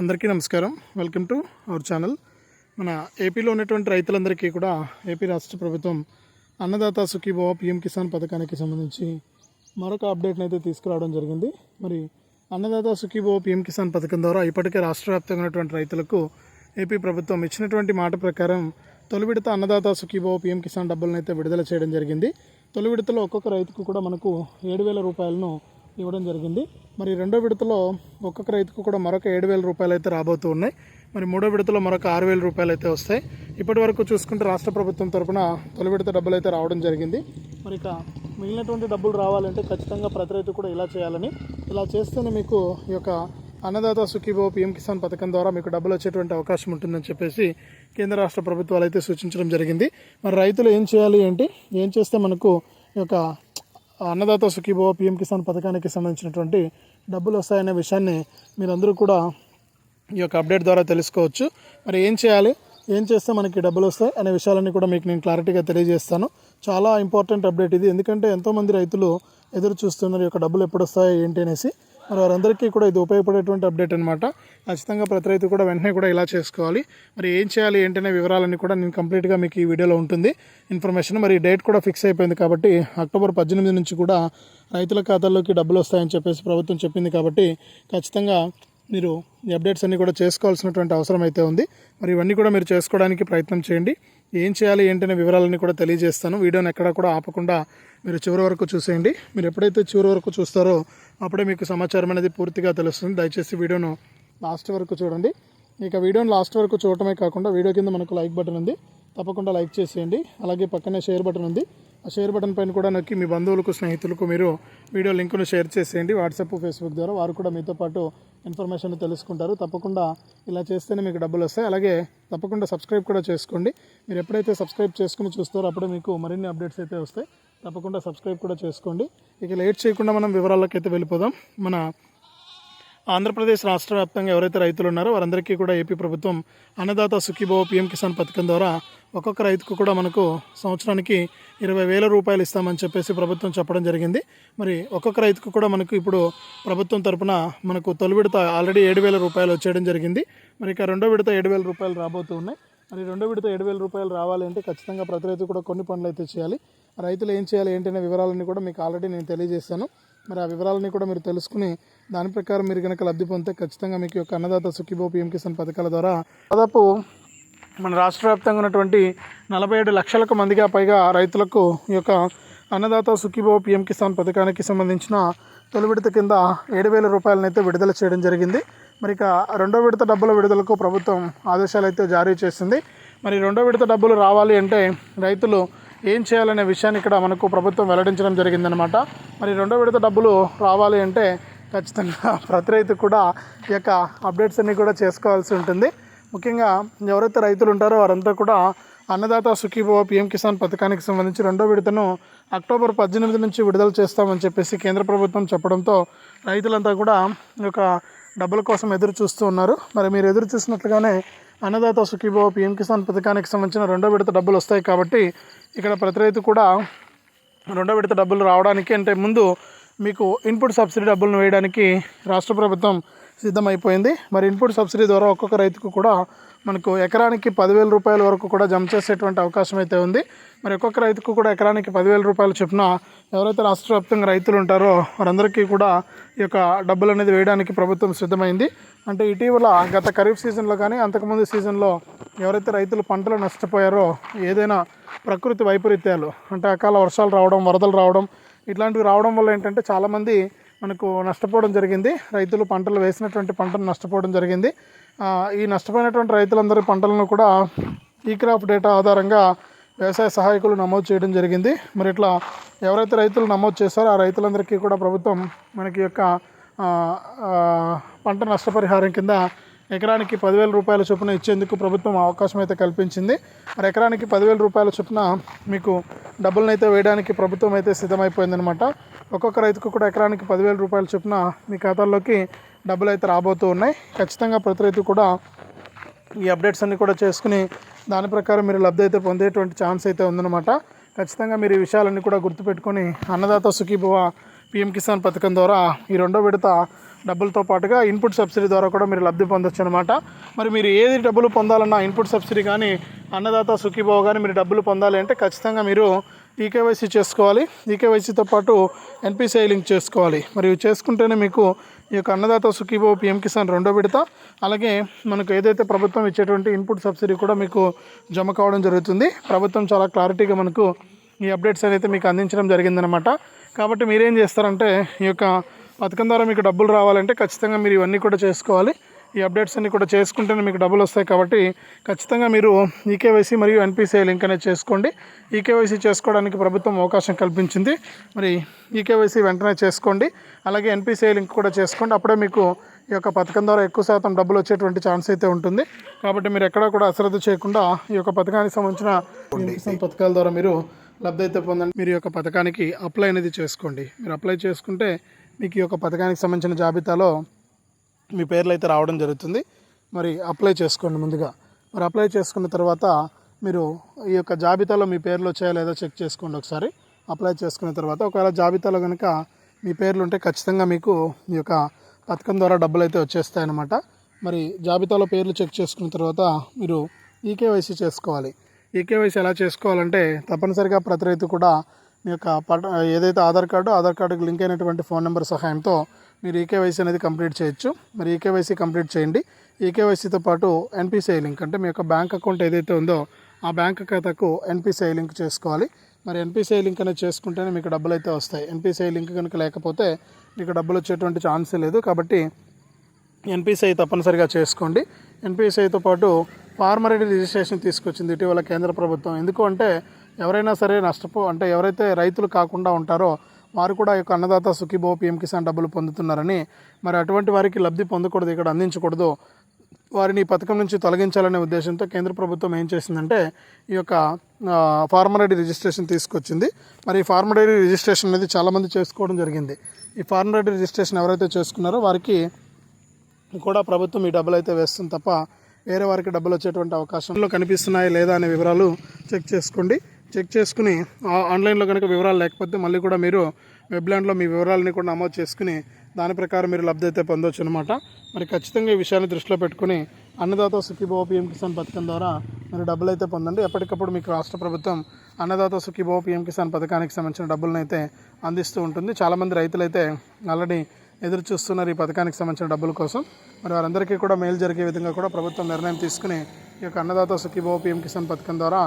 అందరికీ నమస్కారం. Welcome to our channel మన ఏపీలో ఉన్నటువంటి రైతులందరికీ కూడా ఏపీ రాష్ట్ర ప్రభుత్వం అన్నదాత సుఖీభవ పిఎం కిసాన్ పథకానికి సంబంధించి మరొక అప్డేట్ని అయితే తీసుకురావడం జరిగింది. మరి అన్నదాత సుఖీభవ పిఎం కిసాన్ పథకం ద్వారా ఇప్పటికే రాష్ట్ర వ్యాప్తంగా ఉన్నటువంటి రైతులకు ఏపీ ప్రభుత్వం ఇచ్చినటువంటి మాట ప్రకారం తొలి విడత అన్నదాత సుఖీభవ పిఎం కిసాన్ డబ్బులను అయితే విడుదల చేయడం జరిగింది. తొలి విడతలో ఒక్కొక్క రైతుకు కూడా మనకు ఏడు వేల రూపాయలను ఇవ్వడం జరిగింది. మరి రెండో విడతలో ఒక్కొక్క రైతుకు కూడా మరొక ఏడు వేల రూపాయలు అయితే రాబోతూ ఉన్నాయి. మరి మూడో విడతలో మరొక ఆరు వేల రూపాయలు అయితే వస్తాయి. ఇప్పటి వరకు చూసుకుంటే రాష్ట్ర ప్రభుత్వం తరఫున తొలి విడత డబ్బులు అయితే రావడం జరిగింది. మరి ఇక మిగిలినటువంటి డబ్బులు రావాలంటే ఖచ్చితంగా ప్రతి రైతు కూడా ఇలా చేయాలని. ఇలా చేస్తేనే మీకు ఈ యొక్క అన్నదాత సుఖీభో పీఎం కిసాన్ పథకం ద్వారా మీకు డబ్బులు వచ్చేటువంటి అవకాశం ఉంటుందని చెప్పేసి కేంద్ర రాష్ట్ర ప్రభుత్వాలు అయితే సూచించడం జరిగింది. మరి రైతులు ఏం చేయాలి ఏంటి ఏం చేస్తే మనకు ఈ యొక్క అన్నదాత సుఖీభవ పిఎం కిసాన్ పథకానికి సంబంధించినటువంటి డబ్బులు వస్తాయనే విషయాన్ని మీరందరూ కూడా ఈ యొక్క అప్డేట్ ద్వారా తెలుసుకోవచ్చు. మరి ఏం చేయాలి? ఏం చేస్తే మనకి డబ్బులు వస్తాయి అనే విషయాలన్నీ కూడా మీకు నేను క్లారిటీగా తెలియజేస్తాను. చాలా ఇంపార్టెంట్ అప్డేట్ ఇది. ఎందుకంటే ఎంతోమంది రైతులు ఎదురు చూస్తున్నారు ఈ యొక్క డబ్బులు ఎప్పుడు వస్తాయి ఏంటి అనేసి. మరి వారందరికీ కూడా ఇది ఉపయోగపడేటువంటి అప్డేట్ అనమాట ఖచ్చితంగా ప్రతి రైతు కూడా వెంటనే కూడా ఇలా చేసుకోవాలి. మరి ఏం చేయాలి ఏంటనే వివరాలన్నీ కూడా నేను కంప్లీట్గా మీకు ఈ వీడియోలో ఉంటుంది. ఇన్ఫర్మేషన్ మరి డేట్ కూడా ఫిక్స్ అయిపోయింది కాబట్టి అక్టోబర్ పద్దెనిమిది నుంచి కూడా రైతుల ఖాతాల్లోకి డబ్బులు వస్తాయని చెప్పేసి ప్రభుత్వం చెప్పింది కాబట్టి ఖచ్చితంగా మీరు ఈ అప్డేట్స్ అన్నీ కూడా చేసుకోవాల్సినటువంటి అవసరం అయితే ఉంది. మరి ఇవన్నీ కూడా మీరు చేసుకోవడానికి ప్రయత్నం చేయండి. ఏం చేయాలి ఏంటనే వివరాలన్నీ కూడా తెలియజేస్తాను. వీడియోని ఎక్కడా కూడా ఆపకుండా మీరు చివరి వరకు చూసేయండి. మీరు ఎప్పుడైతే చివరి వరకు చూస్తారో అప్పుడే మీకు సమాచారం అనేది పూర్తిగా తెలుస్తుంది. దయచేసి వీడియోను లాస్ట్ వరకు చూడండి. ఇక వీడియోని లాస్ట్ వరకు చూడటమే కాకుండా వీడియో కింద మనకు లైక్ బటన్ ఉంది. తప్పకుండా లైక్ చేసేయండి. అలాగే పక్కనే షేర్ బటన్ ఉంది. ఆ షేర్ బటన్ పైన కూడా నొక్కి మీ బంధువులకు స్నేహితులకు మీరు వీడియో లింకును షేర్ చేసేయండి. వాట్సాప్ ఫేస్బుక్ ద్వారా వారు కూడా మీతో పాటు ఇన్ఫర్మేషన్ తెలుసుకుంటారు. తప్పకుండా ఇలా చేస్తేనే మీకు డబ్బులు వస్తాయి. అలాగే తప్పకుండా సబ్స్క్రైబ్ కూడా చేసుకోండి. మీరు ఎప్పుడైతే సబ్స్క్రైబ్ చేసుకుని చూస్తారో అప్పుడే మీకు మరిన్ని అప్డేట్స్ అయితే వస్తాయి. తప్పకుండా సబ్స్క్రైబ్ కూడా చేసుకోండి. ఇక లేట్ చేయకుండా మనం వివరాల్లోకి అయితే వెళ్ళిపోదాం. మన ఆంధ్రప్రదేశ్ రాష్ట్ర వ్యాప్తంగా ఎవరైతే రైతులు ఉన్నారో వారందరికీ కూడా ఏపీ ప్రభుత్వం అన్నదాత సుఖీభవ పిఎం కిసాన్ పథకం ద్వారా ఒక్కొక్క రైతుకు కూడా మనకు సంవత్సరానికి ఇరవై వేల రూపాయలు ఇస్తామని చెప్పేసి ప్రభుత్వం చెప్పడం జరిగింది. మరి ఒక్కొక్క రైతుకు కూడా మనకు ఇప్పుడు ప్రభుత్వం తరపున మనకు తొలి విడత ఆల్రెడీ ఏడు వేల రూపాయలు వచ్చేయడం జరిగింది. మరి ఇక రెండో విడత ఏడు వేల రూపాయలు రాబోతూ ఉన్నాయి. మరి రెండో విడత ఏడు వేల రూపాయలు రావాలి అంటే ఖచ్చితంగా ప్రతి రైతు కూడా కొన్ని పనులు అయితే చేయాలి. రైతులు ఏం చేయాలి ఏంటనే వివరాలన్నీ కూడా మీకు ఆల్రెడీ నేను తెలియజేశాను. మరి ఆ వివరాలని కూడా మీరు తెలుసుకుని దాని ప్రకారం మీరు కనుక లబ్ధి పొందితే ఖచ్చితంగా మీకు యొక్క అన్నదాత సుఖీభో పిఎం కిసాన్ పథకాల ద్వారా దాదాపు మన రాష్ట్ర వ్యాప్తంగా ఉన్నటువంటి నలభై ఏడు లక్షలకు మందిగా పైగా రైతులకు ఈ యొక్క అన్నదాత సుఖీభో పిఎం కిసాన్ పథకానికి సంబంధించిన తొలి విడత కింద ఏడు వేల రూపాయలనైతే విడుదల చేయడం జరిగింది. మరి ఇక రెండో విడత డబ్బుల విడుదలకు ప్రభుత్వం ఆదేశాలు అయితే జారీ చేసింది. మరి రెండో విడత డబ్బులు రావాలి అంటే రైతులు ఏం చేయాలనే విషయాన్ని ఇక్కడ మనకు ప్రభుత్వం వెల్లడించడం జరిగిందనమాట మరి రెండో విడత డబ్బులు రావాలి అంటే ఖచ్చితంగా ప్రతి రైతు కూడా ఈ యొక్క అప్డేట్స్ అన్నీ కూడా చేసుకోవాల్సి ఉంటుంది. ముఖ్యంగా ఎవరైతే రైతులు ఉంటారో వారంతా కూడా అన్నదాత సుఖీభవ పిఎం కిసాన్ పథకానికి సంబంధించి రెండో విడతను అక్టోబర్ పద్దెనిమిది నుంచి విడుదల చేస్తామని చెప్పేసి కేంద్ర ప్రభుత్వం చెప్పడంతో రైతులంతా కూడా ఈ యొక్క డబ్బుల కోసం ఎదురు చూస్తూ ఉన్నారు. మరి మీరు ఎదురు చూసినట్లుగానే అన్నదాత సుఖీభవ పిఎం కిసాన్ పథకానికి సంబంధించిన రెండో విడత డబ్బులు వస్తాయి కాబట్టి ఇక్కడ ప్రతి రైతు కూడా రెండో విడత డబ్బులు రావడానికి అంటే ముందు మీకు ఇన్పుట్ సబ్సిడీ డబ్బులను వేయడానికి రాష్ట్ర ప్రభుత్వం సిద్ధమైపోయింది. మరి ఇన్పుట్ సబ్సిడీ ద్వారా ఒక్కొక్క రైతుకు కూడా మనకు ఎకరానికి పదివేల రూపాయల వరకు కూడా జమ చేసేటువంటి అవకాశం అయితే ఉంది. మరి ఒక్కొక్క రైతుకు కూడా ఎకరానికి పదివేల రూపాయలు చొప్పున ఎవరైతే రాష్ట్ర వ్యాప్తంగా రైతులు ఉంటారో వారందరికీ కూడా ఈ యొక్క డబ్బులు అనేది వేయడానికి ప్రభుత్వం సిద్ధమైంది. అంటే ఇటీవల గత ఖరీఫ్ సీజన్లో కానీ అంతకుముందు సీజన్లో ఎవరైతే రైతులు పంటలు నష్టపోయారో ఏదైనా ప్రకృతి వైపరీత్యాలు అంటే అకాల వర్షాలు రావడం వరదలు రావడం ఇట్లాంటివి రావడం వల్ల ఏంటంటే చాలామంది మనకు నష్టపోవడం జరిగింది. రైతులు పంటలు వేసినటువంటి పంటను నష్టపోవడం జరిగింది. ఈ నష్టపోయినటువంటి రైతులందరి పంటలను కూడా ఈ క్రాప్ డేటా ఆధారంగా వ్యవసాయ సహాయకులు నమోదు చేయడం జరిగింది. మరి ఇట్లా ఎవరైతే రైతులు నమోదు చేస్తారో ఆ రైతులందరికీ కూడా ప్రభుత్వం మనకి యొక్క పంట నష్టపరిహారం కింద ఎకరానికి పదివేల రూపాయల చొప్పున ఇచ్చేందుకు ప్రభుత్వం అవకాశం అయితే కల్పించింది. మరి ఎకరానికి పదివేల రూపాయల చొప్పున మీకు డబ్బులను అయితే వేయడానికి ప్రభుత్వం అయితే సిద్ధమైపోయిందనమాట ఒక్కొక్క రైతుకు కూడా ఎకరానికి పదివేల రూపాయల చొప్పున మీ ఖాతాల్లోకి డబ్బులు అయితే రాబోతూ ఉన్నాయి. ఖచ్చితంగా ప్రతి రైతు కూడా ఈ అప్డేట్స్ అన్నీ కూడా చేసుకుని దాని ప్రకారం మీరు లబ్ధి అయితే పొందేటువంటి ఛాన్స్ అయితే ఉందన్నమాట. ఖచ్చితంగా మీరు ఈ విషయాలన్నీ కూడా గుర్తుపెట్టుకొని అన్నదాత సుఖీభవ పిఎం కిసాన్ పథకం ద్వారా ఈ రెండో విడత డబ్బులతో పాటుగా ఇన్పుట్ సబ్సిడీ ద్వారా కూడా మీరు లబ్ధి పొందొచ్చు అనమాట మరి మీరు ఏది డబ్బులు పొందాలన్నా ఇన్పుట్ సబ్సిడీ కానీ అన్నదాత సుఖీభావ కానీ మీరు డబ్బులు పొందాలి అంటే ఖచ్చితంగా మీరు ఈకేవైసీ చేసుకోవాలి. ఈకేవైసీతో పాటు ఎన్పిసిఐ లింక్ చేసుకోవాలి. మరియు చేసుకుంటేనే మీకు ఈ యొక్క అన్నదాత సుఖీభావ పిఎం కిసాన్ రెండో విడత అలాగే మనకు ఏదైతే ప్రభుత్వం ఇచ్చేటువంటి ఇన్పుట్ సబ్సిడీ కూడా మీకు జమ కావడం జరుగుతుంది. ప్రభుత్వం చాలా క్లారిటీగా మనకు ఈ అప్డేట్స్ అనేది మీకు అందించడం జరిగిందనమాట కాబట్టి మీరేం చేస్తారంటే ఈ యొక్క పథకం ద్వారా మీకు డబ్బులు రావాలంటే ఖచ్చితంగా మీరు ఇవన్నీ కూడా చేసుకోవాలి. ఈ అప్డేట్స్ అన్ని కూడా చేసుకుంటేనే మీకు డబ్బులు వస్తాయి కాబట్టి ఖచ్చితంగా మీరు ఈకేవైసీ మరియు ఎన్పిసిఐ లింక్ అనేది చేసుకోండి. ఈకేవైసీ చేసుకోవడానికి ప్రభుత్వం అవకాశం కల్పించింది. మరి ఈకేవైసీ వెంటనే చేసుకోండి. అలాగే ఎన్పిసిఐ లింక్ కూడా చేసుకోండి. అప్పుడే మీకు ఈ యొక్క పథకం ద్వారా ఎక్కువ శాతం డబ్బులు వచ్చేటువంటి ఛాన్స్ అయితే ఉంటుంది. కాబట్టి మీరు ఎక్కడా కూడా అశ్రద్ధ చేయకుండా ఈ యొక్క పథకానికి సంబంధించిన పథకాల ద్వారా మీరు లబ్ధి అయితే పొందండి. మీరు ఈ యొక్క పథకానికి అప్లై అనేది చేసుకోండి. మీరు అప్లై చేసుకుంటే మీకు ఈ యొక్క పథకానికి సంబంధించిన జాబితాలో మీ పేర్లు అయితే రావడం జరుగుతుంది. మరి అప్లై చేసుకోండి ముందుగా. మరి అప్లై చేసుకున్న తర్వాత మీరు ఈ యొక్క జాబితాలో మీ పేర్లు వచ్చాయో లేదో చెక్ చేసుకోండి ఒకసారి. అప్లై చేసుకున్న తర్వాత ఒకవేళ జాబితాలో కనుక మీ పేర్లు ఉంటే ఖచ్చితంగా మీకు ఈ యొక్క పథకం ద్వారా డబ్బులు అయితే వచ్చేస్తాయన్నమాట. మరి జాబితాలో పేర్లు చెక్ చేసుకున్న తర్వాత మీరు ఈకేవైసీ చేసుకోవాలి. ఈకేవైసీ ఎలా చేసుకోవాలంటే తప్పనిసరిగా ప్రతి రైతు కూడా మీ యొక్క పట ఏదైతే ఆధార్ కార్డు ఆధార్ కార్డుకి లింక్ అయినటువంటి ఫోన్ నెంబర్ సహాయంతో మీరు ఈకేవైసీ అనేది కంప్లీట్ చేయొచ్చు. మరి ఈకేవైసీ కంప్లీట్ చేయండి. ఈకేవైసీతో పాటు ఎన్పిసిఐ లింక్ అంటే మీ యొక్క బ్యాంక్ అకౌంట్ ఏదైతే ఉందో ఆ బ్యాంక్ ఖాతాకు ఎన్పిసిఐ లింక్ చేసుకోవాలి. మరి ఎన్పిసిఐ లింక్ అనేది చేసుకుంటేనే మీకు డబ్బులు అయితే వస్తాయి. ఎన్పిసిఐ లింక్ కనుక లేకపోతే మీకు డబ్బులు వచ్చేటువంటి ఛాన్సే లేదు. కాబట్టి ఎన్పిసిఐ తప్పనిసరిగా చేసుకోండి. ఎన్పిసిఐతో పాటు ఫార్మర్ ఐడి రిజిస్ట్రేషన్ తీసుకొచ్చింది ఇటీవల కేంద్ర ప్రభుత్వం. ఎందుకు అంటే ఎవరైనా సరే నష్టపో అంటే ఎవరైతే రైతులు కాకుండా ఉంటారో వారు కూడా ఈ యొక్క అన్నదాత సుఖీభో పిఎం కిసాన్ డబ్బులు పొందుతున్నారని మరి అటువంటి వారికి లబ్ధి పొందకూడదు ఇక్కడ అందించకూడదు. వారిని ఈ పథకం నుంచి తొలగించాలనే ఉద్దేశంతో కేంద్ర ప్రభుత్వం ఏం చేసిందంటే ఈ యొక్క ఫార్మర్ ఐడి రిజిస్ట్రేషన్ తీసుకొచ్చింది. మరి ఈ ఫార్మర్ ఐడి రిజిస్ట్రేషన్ అనేది చాలామంది చేసుకోవడం జరిగింది. ఈ ఫార్మర్ ఐడి రిజిస్ట్రేషన్ ఎవరైతే చేసుకున్నారో వారికి కూడా ప్రభుత్వం ఈ డబ్బులు అయితే వేస్తుంది తప్ప వేరే వారికి డబ్బులు వచ్చేటువంటి అవకాశంలో కనిపిస్తున్నాయి లేదా అనే వివరాలు చెక్ చేసుకోండి. చెక్ చేసుకుని ఆ- ఆన్లైన్లో కనుక వివరాలు లేకపోతే మళ్ళీ కూడా మీరు వెబ్లాండ్లో మీ వివరాలని కూడా నమోదు చేసుకుని దాని ప్రకారం మీరు లబ్ధి అయితే పొందొచ్చు అనమాట మరి ఖచ్చితంగా ఈ విషయాన్ని దృష్టిలో పెట్టుకుని అన్నదాత సుఖీభావ పిఎం కిసాన్ పథకం ద్వారా మీరు డబ్బులు అయితే పొందండి. ఎప్పటికప్పుడు మీకు రాష్ట్ర ప్రభుత్వం అన్నదాత సుఖీభావ పిఎం కిసాన్ పథకానికి సంబంధించిన డబ్బులను అయితే అందిస్తూ ఉంటుంది. చాలామంది రైతులైతే ఆల్రెడీ ఎదురు చూస్తున్నారు ఈ పథకానికి సంబంధించిన డబ్బుల కోసం. మరి వారందరికీ కూడా మేలు జరిగే విధంగా కూడా ప్రభుత్వం నిర్ణయం తీసుకుని ఈ యొక్క అన్నదాత సుఖీభావ పిఎం కిసాన్ పథకం ద్వారా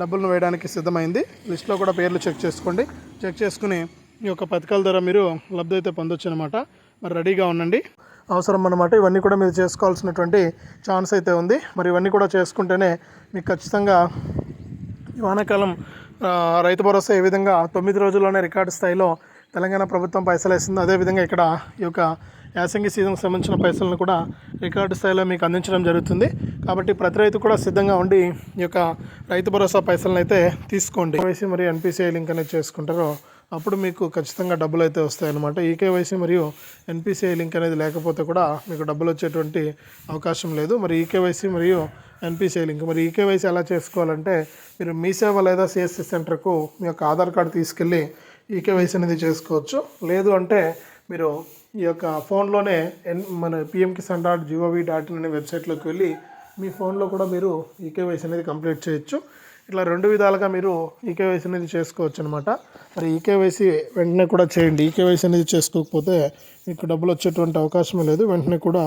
డబ్బులను వేయడానికి సిద్ధమైంది. లిస్ట్లో కూడా పేర్లు చెక్ చేసుకోండి. చెక్ చేసుకుని ఈ యొక్క పథకాల ద్వారా మీరు లబ్ధి అయితే పొందొచ్చు అనమాట మరి రెడీగా ఉండండి. అవసరం అనమాట ఇవన్నీ కూడా మీరు చేసుకోవాల్సినటువంటి ఛాన్స్ అయితే ఉంది. మరి ఇవన్నీ కూడా చేసుకుంటేనే మీకు ఖచ్చితంగా ఈ వానాకాలం రైతు భరోసా ఏ విధంగా తొమ్మిది రోజుల్లోనే రికార్డు స్థాయిలో తెలంగాణ ప్రభుత్వం పైసలు వేసిందో అదేవిధంగా ఇక్కడ ఈ యొక్క యాసంగి సీజన్కి సంబంధించిన పైసలను కూడా రికార్డు స్థాయిలో మీకు అందించడం జరుగుతుంది. కాబట్టి ప్రతి రైతు కూడా సిద్ధంగా ఉండి ఈ యొక్క రైతు భరోసా పైసలను అయితే తీసుకోండి. కేవైసీ మరియు ఎన్పిసిఐ లింక్ అనేది చేసుకుంటారో అప్పుడు మీకు ఖచ్చితంగా డబ్బులు అయితే వస్తాయన్నమాట. ఈకేవైసీ మరియు ఎన్పిసిఐ లింక్ అనేది లేకపోతే కూడా మీకు డబ్బులు వచ్చేటువంటి అవకాశం లేదు. మరి ఈకేవైసీ మరియు ఎన్పిసిఐ లింక్ మరి ఈకేవైసీ ఎలా చేసుకోవాలంటే మీరు మీ సేవ లేదా సిఎస్సి సెంటర్కు మీ యొక్క ఆధార్ కార్డు తీసుకెళ్ళి ఈకేవైసీ అనేది చేసుకోవచ్చు. లేదు అంటే మీరు ఈ యొక్క ఫోన్లోనే ఎన్ మన PM Kisan dot G O V dot in అనే వెబ్సైట్లోకి వెళ్ళి మీ ఫోన్లో కూడా మీరు ఈకేవైసీ అనేది కంప్లీట్ చేయొచ్చు. ఇట్లా రెండు విధాలుగా మీరు ఈకేవైసీ అనేది చేసుకోవచ్చు అనమాట మరి ఈకేవైసీ వెంటనే కూడా చేయండి. ఈకేవైసీ అనేది చేసుకోకపోతే మీకు డబ్బులు వచ్చేటువంటి అవకాశం లేదు. వెంటనే కూడా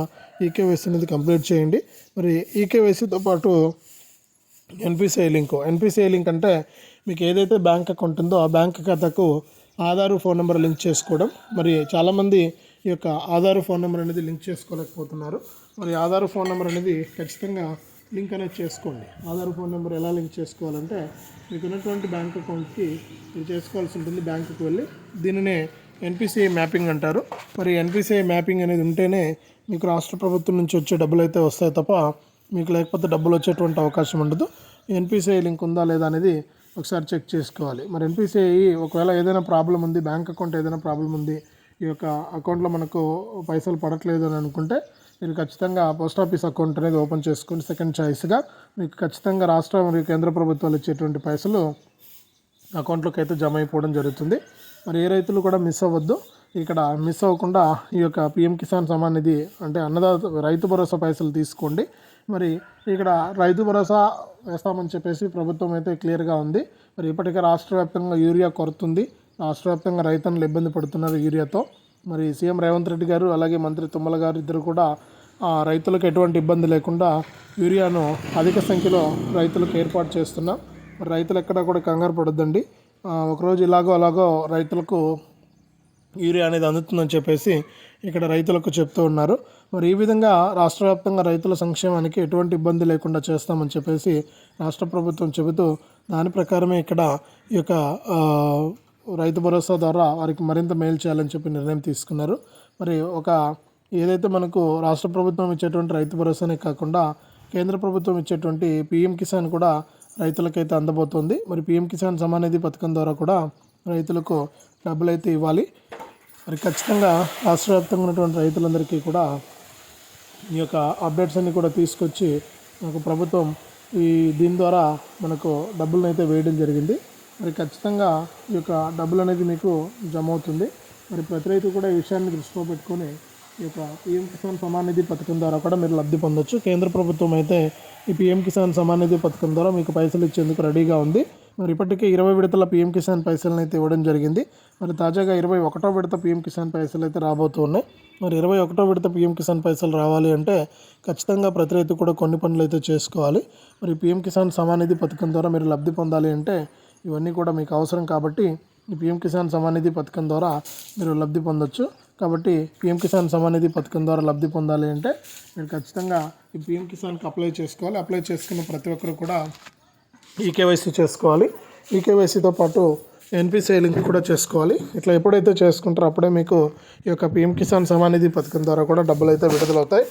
ఈకేవైసీ అనేది కంప్లీట్ చేయండి. మరి ఈకేవైసీతో పాటు ఎన్పిసిఐ లింక్. ఎన్పిసిఐ లింక్ అంటే మీకు ఏదైతే బ్యాంక్ అకౌంట్ ఉందో ఆ బ్యాంక్ ఖాతాకు ఆధారు ఫోన్ నెంబర్ లింక్ చేసుకోవడం. మరి చాలామంది ఈ యొక్క ఆధారు ఫోన్ నెంబర్ అనేది లింక్ చేసుకోలేకపోతున్నారు. మరి ఆధారు ఫోన్ నెంబర్ అనేది ఖచ్చితంగా లింక్ అనేది చేసుకోండి. ఆధార్ ఫోన్ నెంబర్ ఎలా లింక్ చేసుకోవాలంటే మీకు ఉన్నటువంటి బ్యాంక్ అకౌంట్కి మీరు చేసుకోవాల్సి ఉంటుంది. బ్యాంకుకి వెళ్ళి దీనినే ఎన్పిసిఐ మ్యాపింగ్ అంటారు. మరి ఎన్పిసిఐ మ్యాపింగ్ అనేది ఉంటేనే మీకు రాష్ట్ర ప్రభుత్వం నుంచి వచ్చే డబ్బులు అయితే వస్తాయి తప్ప మీకు లేకపోతే డబ్బులు వచ్చేటువంటి అవకాశం ఉండదు. ఎన్పిసిఐ లింక్ ఉందా లేదా అనేది ఒకసారి చెక్ చేసుకోవాలి. మరి ఎన్పిసిఐ ఒకవేళ ఏదైనా ప్రాబ్లం ఉంది బ్యాంక్ అకౌంట్ ఏదైనా ప్రాబ్లం ఉంది ఈ యొక్క అకౌంట్లో మనకు పైసలు పడట్లేదు అని అనుకుంటే మీరు ఖచ్చితంగా పోస్ట్ ఆఫీస్ అకౌంట్ అనేది ఓపెన్ చేసుకుని సెకండ్ చాయిస్గా మీకు ఖచ్చితంగా రాష్ట్ర మరియు కేంద్ర ప్రభుత్వాలు ఇచ్చేటువంటి పైసలు అకౌంట్లోకి అయితే జమ అయిపోవడం జరుగుతుంది. మరి ఏ రైతులు కూడా మిస్ అవ్వద్దు. ఇక్కడ మిస్ అవ్వకుండా ఈ యొక్క పిఎం కిసాన్ సమాన్ నిధి అంటే అన్నదాత రైతు భరోసా పైసలు తీసుకోండి. మరి ఇక్కడ రైతు భరోసా వేస్తామని చెప్పేసి ప్రభుత్వం అయితే క్లియర్గా ఉంది. మరి ఇప్పటికే రాష్ట్ర వ్యాప్తంగా యూరియా కొరత ఉంది రాష్ట్ర వ్యాప్తంగా రైతన్నులు ఇబ్బంది పడుతున్నారు యూరియాతో. మరి సీఎం రేవంత్ రెడ్డి గారు అలాగే మంత్రి తుమ్మల గారు ఇద్దరు కూడా రైతులకు ఎటువంటి ఇబ్బంది లేకుండా యూరియాను అధిక సంఖ్యలో రైతులకు ఏర్పాటు చేస్తున్నాం. మరి రైతులు ఎక్కడా కూడా కంగారు పడొద్దండి. ఒకరోజు ఇలాగో అలాగో రైతులకు యూరియా అనేది అందుతుందని చెప్పేసి ఇక్కడ రైతులకు చెప్తూ ఉన్నారు. మరి ఈ విధంగా రాష్ట్ర వ్యాప్తంగా రైతుల సంక్షేమానికి ఎటువంటి ఇబ్బంది లేకుండా చేస్తామని చెప్పేసి రాష్ట్ర ప్రభుత్వం చెబుతూ దాని ప్రకారమే ఇక్కడ ఈ యొక్క రైతు భరోసా ద్వారా వారికి మరింత మేలు చేయాలని చెప్పి నిర్ణయం తీసుకున్నారు. మరి ఒక ఏదైతే మనకు రాష్ట్ర ప్రభుత్వం ఇచ్చేటువంటి రైతు భరోసానే కాకుండా కేంద్ర ప్రభుత్వం ఇచ్చేటువంటి పిఎం కిసాన్ కూడా రైతులకైతే అందబోతోంది. మరి పిఎం కిసాన్ సమానిధి పథకం ద్వారా కూడా రైతులకు డబ్బులు అయితే ఇవ్వాలి. మరి ఖచ్చితంగా రాష్ట్ర వ్యాప్తంగా ఉన్నటువంటి రైతులందరికీ కూడా ఈ యొక్క అప్డేట్స్ అన్నీ కూడా తీసుకొచ్చి మనకు ప్రభుత్వం ఈ దీని ద్వారా మనకు డబ్బులను అయితే వేయడం జరిగింది. మరి ఖచ్చితంగా ఈ యొక్క డబ్బులు అనేది మీకు జమ అవుతుంది మరి ప్రతి రైతు కూడా ఈ విషయాన్ని దృష్టిలో పెట్టుకొని ఈ యొక్క పిఎం కిసాన్ సమాన్ నిధి పథకం ద్వారా కూడా మీరు లబ్ధి పొందొచ్చు. కేంద్ర ప్రభుత్వం అయితే ఈ పిఎం కిసాన్ సమాన్ నిధి పథకం ద్వారా మీకు పైసలు ఇచ్చేందుకు రెడీగా ఉంది. మరి ఇప్పటికే ఇరవై విడతల పిఎం కిసాన్ పైసలను అయితే ఇవ్వడం జరిగింది. మరి తాజాగా ఇరవై ఒకటో విడత పిఎం కిసాన్ పైసలు అయితే రాబోతూ ఉన్నాయి. మరి ఇరవై ఒకటో విడత పిఎం కిసాన్ పైసలు రావాలి అంటే ఖచ్చితంగా ప్రతి రైతు కూడా కొన్ని పనులు అయితే చేసుకోవాలి. మరి పిఎం కిసాన్ సమానిధి పథకం ద్వారా మీరు లబ్ధి పొందాలి అంటే ఇవన్నీ కూడా మీకు అవసరం కాబట్టి ఈ పిఎం కిసాన్ సమానిధి పథకం ద్వారా మీరు లబ్ధి పొందొచ్చు. కాబట్టి పిఎం కిసాన్ సమానిధి పథకం ద్వారా లబ్ధి పొందాలి అంటే మీరు ఖచ్చితంగా ఈ పిఎం కిసాన్కి అప్లై చేసుకోవాలి. అప్లై చేసుకున్న ప్రతి ఒక్కరు కూడా ఈకేవైసీ చేసుకోవాలి. ఈకేవైసీతో పాటు ఎన్పిసిఐ లింక్ కూడా చేసుకోవాలి. ఇట్లా ఎప్పుడైతే చేసుకుంటారో అప్పుడే మీకు ఈ యొక్క పిఎం కిసాన్ సమానిధి పథకం ద్వారా కూడా డబ్బులు అయితే విడుదలవుతాయి.